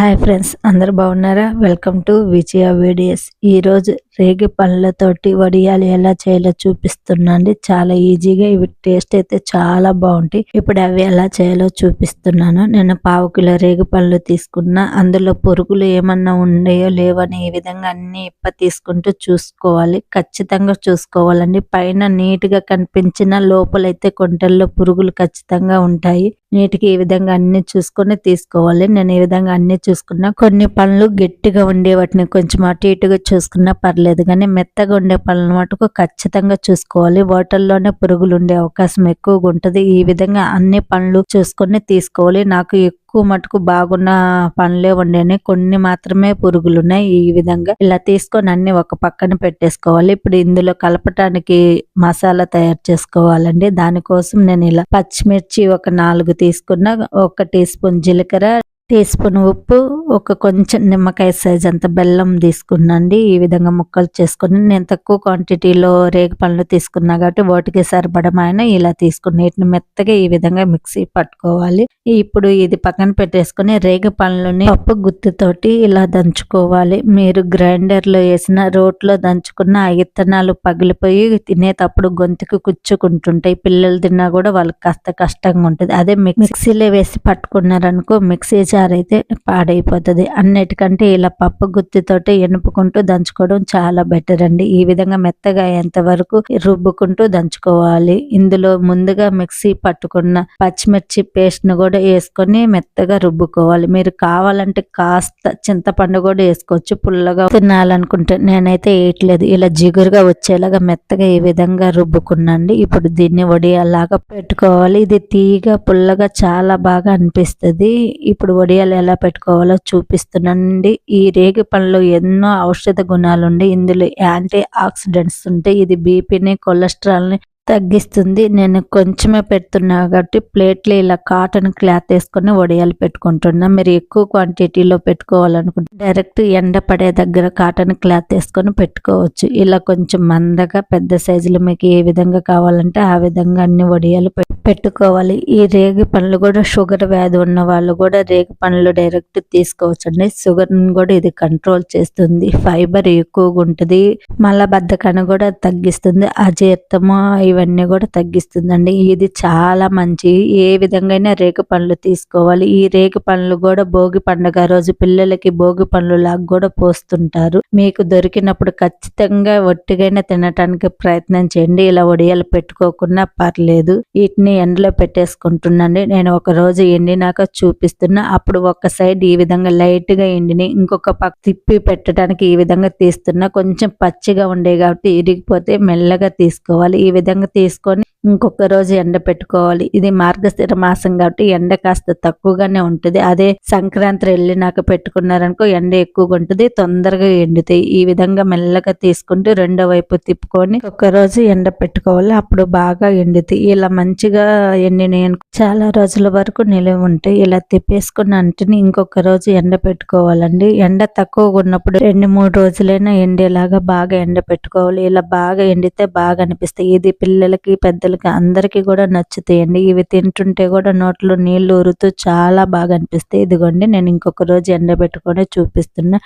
Hi friends అందరు బాగున్నారా? Welcome to Vijaya videos. ఈ రోజు రేగి పళ్ళతోటి వడియాలు ఎలా చేయాలో చూపిస్తున్నాండి చాలా ఈజీగా ఇవి టేస్ట్ అయితే చాలా బాగుంటాయి. ఇప్పుడు అవి ఎలా చేయాలో చూపిస్తున్నాను. నేను పావు కిలో రేగి పళ్ళు తీసుకున్నా అందులో పురుగులు ఏమన్నా ఉన్నాయో లేవని ఈ విధంగా అన్ని ఇప్ప తీసుకుంటూ చూసుకోవాలి. ఖచ్చితంగా చూసుకోవాలండి. పైన నీట్గా కనిపించిన లోపలైతే కొంటల్లో పురుగులు ఖచ్చితంగా ఉంటాయి. నీటికి ఈ విధంగా అన్ని చూసుకొని తీసుకోవాలి. నేను ఈ విధంగా అన్ని చూసుకున్నా కొన్ని పళ్ళు గట్టిగా ఉండే వాటిని కొంచెం అటు ఇటుగా చూసుకున్నా పర్లేదు కానీ మెత్తగా ఉండే పనులు మటుకు ఖచ్చితంగా చూసుకోవాలి. వాటర్లోనే పురుగులు ఉండే అవకాశం ఎక్కువగా ఉంటుంది. ఈ విధంగా అన్ని పనులు చూసుకొని తీసుకోవాలి. నాకు ఎక్కువ మటుకు బాగున్న పనులే ఉండేవి కొన్ని మాత్రమే పురుగులు ఉన్నాయి. ఈ విధంగా ఇలా తీసుకొని అన్ని ఒక పక్కన పెట్టేసుకోవాలి. ఇప్పుడు ఇందులో కలపటానికి మసాలా తయారు చేసుకోవాలండి. దానికోసం నేను ఇలా పచ్చిమిర్చి ఒక నాలుగు తీసుకున్న ఒక టీ స్పూన్ జీలకర్ర టీ స్పూన్ ఉప్పు ఒక కొంచెం నిమ్మకాయ సైజ్ అంత బెల్లం తీసుకున్నాండి. ఈ విధంగా ముక్కలు చేసుకుని నేను తక్కువ క్వాంటిటీలో రేగు పండ్లు తీసుకున్నా కాబట్టి వాటికి సరిపడమైన ఇలా తీసుకుని వీటిని మెత్తగా ఈ విధంగా మిక్సీ పట్టుకోవాలి. ఇప్పుడు ఇది పక్కన పెట్టేసుకుని రేగు పండ్లని పప్పు గుత్తుతోటి ఇలా దంచుకోవాలి. మీరు గ్రైండర్లో వేసిన రోట్లో దంచుకున్న ఆ ఇత్తనాలు పగిలిపోయి తినేటప్పుడు గొంతుకు కుచ్చుకుంటుంటాయి. పిల్లలు తిన్నా కూడా వాళ్ళకి కాస్త కష్టంగా ఉంటుంది. అదే మిక్సీలో వేసి పట్టుకున్నారనుకో మిక్సీ అయితే పాడైపోతుంది. అన్నిటికంటే ఇలా పప్పు గుత్తితోటి ఎనుపుకుంటూ దంచుకోవడం చాలా బెటర్ అండి. ఈ విధంగా మెత్తగా ఎంతవరకు రుబ్బుకుంటూ దంచుకోవాలి. ఇందులో ముందుగా మిక్సీ పట్టుకున్న పచ్చిమిర్చి పేస్ట్ను కూడా వేసుకొని మెత్తగా రుబ్బుకోవాలి. మీరు కావాలంటే కాస్త చింతపండు కూడా వేసుకోవచ్చు. పుల్లగా తినాలనుకుంటే నేనైతే వేయట్లేదు. ఇలా జిగురుగా వచ్చేలాగా మెత్తగా ఈ విధంగా రుబ్బుకున్నాండి. ఇప్పుడు దీన్ని వడియాలాగా పెట్టుకోవాలి. ఇది తీగ పుల్లగా చాలా బాగా అనిపిస్తుంది. ఇప్పుడు వడియాలు ఎలా పెట్టుకోవాలో చూపిస్తున్నానండి. ఈ రేగి పండ్లు ఎన్నో ఔషధ గుణాలుండి ఇందులో యాంటీ ఆక్సిడెంట్స్ ఉంటే ఇది బీపీని కొలెస్ట్రాల్ని తగ్గిస్తుంది. నేను కొంచెమే పెడుతున్నా కాబట్టి ప్లేట్లు ఇలా కాటన్ క్లాత్ వేసుకొని వడియాలు పెట్టుకుంటున్నా. మీరు ఎక్కువ క్వాంటిటీలో పెట్టుకోవాలనుకుంటే డైరెక్ట్ ఎండ పడే దగ్గర కాటన్ క్లాత్ వేసుకొని పెట్టుకోవచ్చు. ఇలా కొంచెం మందగా పెద్ద సైజులో మీకు ఏ విధంగా కావాలంటే ఆ విధంగా అన్ని వడియాలు పెట్టుకోవాలి. ఈ రేగి పండ్లు కూడా షుగర్ వ్యాధి ఉన్న వాళ్ళు కూడా రేగి పండ్లు డైరెక్ట్ తీసుకోవచ్చు అండి షుగర్ కూడా ఇది కంట్రోల్ చేస్తుంది. ఫైబర్ ఎక్కువగా ఉంటుంది. మలబద్ధకాన్ని కూడా తగ్గిస్తుంది. అజీర్తము ఇవన్నీ కూడా తగ్గిస్తుందండి. ఇది చాలా మంచి ఏ విధంగా రేగు పండ్లు తీసుకోవాలి. ఈ రేగి పండ్లు కూడా భోగి పండుగ రోజు పిల్లలకి భోగి పండ్లు లాగా కూడా పోస్తుంటారు. మీకు దొరికినప్పుడు ఖచ్చితంగా ఒట్టిగైనా తినటానికి ప్రయత్నం చేయండి. ఇలా వడియాలు పెట్టుకోకుండా పర్లేదు. వీటిని ఎండలో పెట్టేసుకుంటున్నాండి నేను ఒక రోజు ఎండినాక చూపిస్తున్నా. అప్పుడు ఒక సైడ్ ఈ విధంగా లైట్గా ఎండిని ఇంకొక పక్క తిప్పి పెట్టడానికి ఈ విధంగా తీస్తున్నా. కొంచెం పచ్చిగా ఉండే కాబట్టి ఇరిగిపోతే మెల్లగా తీసుకోవాలి. ఈ విధంగా తీసుకొని ఇంకొక రోజు ఎండ పెట్టుకోవాలి. ఇది మార్గస్థిర మాసం కాబట్టి ఎండ కాస్త తక్కువగానే ఉంటుంది. అదే సంక్రాంతి వెళ్ళినాక పెట్టుకున్నారనుకో ఎండ ఎక్కువగా ఉంటుంది తొందరగా ఎండుతాయి. ఈ విధంగా మెల్లగా తీసుకుంటూ రెండో వైపు తిప్పుకొని ఒక రోజు ఎండ పెట్టుకోవాలి. అప్పుడు బాగా ఎండుతాయి. ఇలా మంచిగా ఎండినాయి చాలా రోజుల వరకు నిలువ ఉంటాయి. ఇలా తిప్పేసుకున్న అంటిని ఇంకొక రోజు ఎండ పెట్టుకోవాలండి. ఎండ తక్కువగా ఉన్నప్పుడు రెండు మూడు రోజులైనా ఎండేలాగా బాగా ఎండ పెట్టుకోవాలి. ఇలా బాగా ఎండితే బాగా అనిపిస్తాయి. ఇది పిల్లలకి పెద్ద అసలుకి అందరికీ కూడా నచ్చుతాయండి. ఇవి తింటుంటే కూడా నోట్లో నీళ్ళు ఊరుతూ చాలా బాగా అనిపిస్తాయి. ఇదిగోండి నేను ఇంకొక రోజు ఎండబెట్టుకొని చూపిస్తున్నా.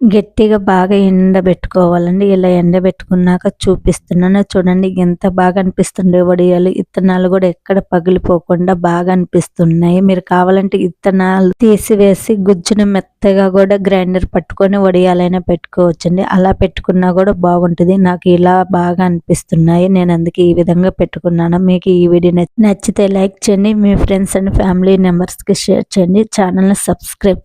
గట్టిగా బాగా ఎండబెట్టుకోవాలండి ఇలా ఎండబెట్టుకున్నాక చూపిస్తున్నాను. చూడండి ఎంత బాగా అనిపిస్తుండే వడియాలు. ఇత్తనాలు కూడా ఎక్కడ పగిలిపోకుండా బాగా అనిపిస్తున్నాయి. మీరు కావాలంటే ఇత్తనాలు తీసివేసి గుజ్జును మెత్తగా కూడా గ్రైండర్ పట్టుకొని వడియాలైనా పెట్టుకోవచ్చండి. అలా పెట్టుకున్నా కూడా బాగుంటుంది. నాకు ఇలా బాగా అనిపిస్తున్నాయి. నేను అందుకే ఈ విధంగా పెట్టుకున్నాను. మీకు ఈ వీడియో నచ్చితే లైక్ చేయండి. మీ ఫ్రెండ్స్ అండ్ ఫ్యామిలీ మెంబర్స్కి షేర్ చేయండి. ఛానల్ని సబ్స్క్రైబ్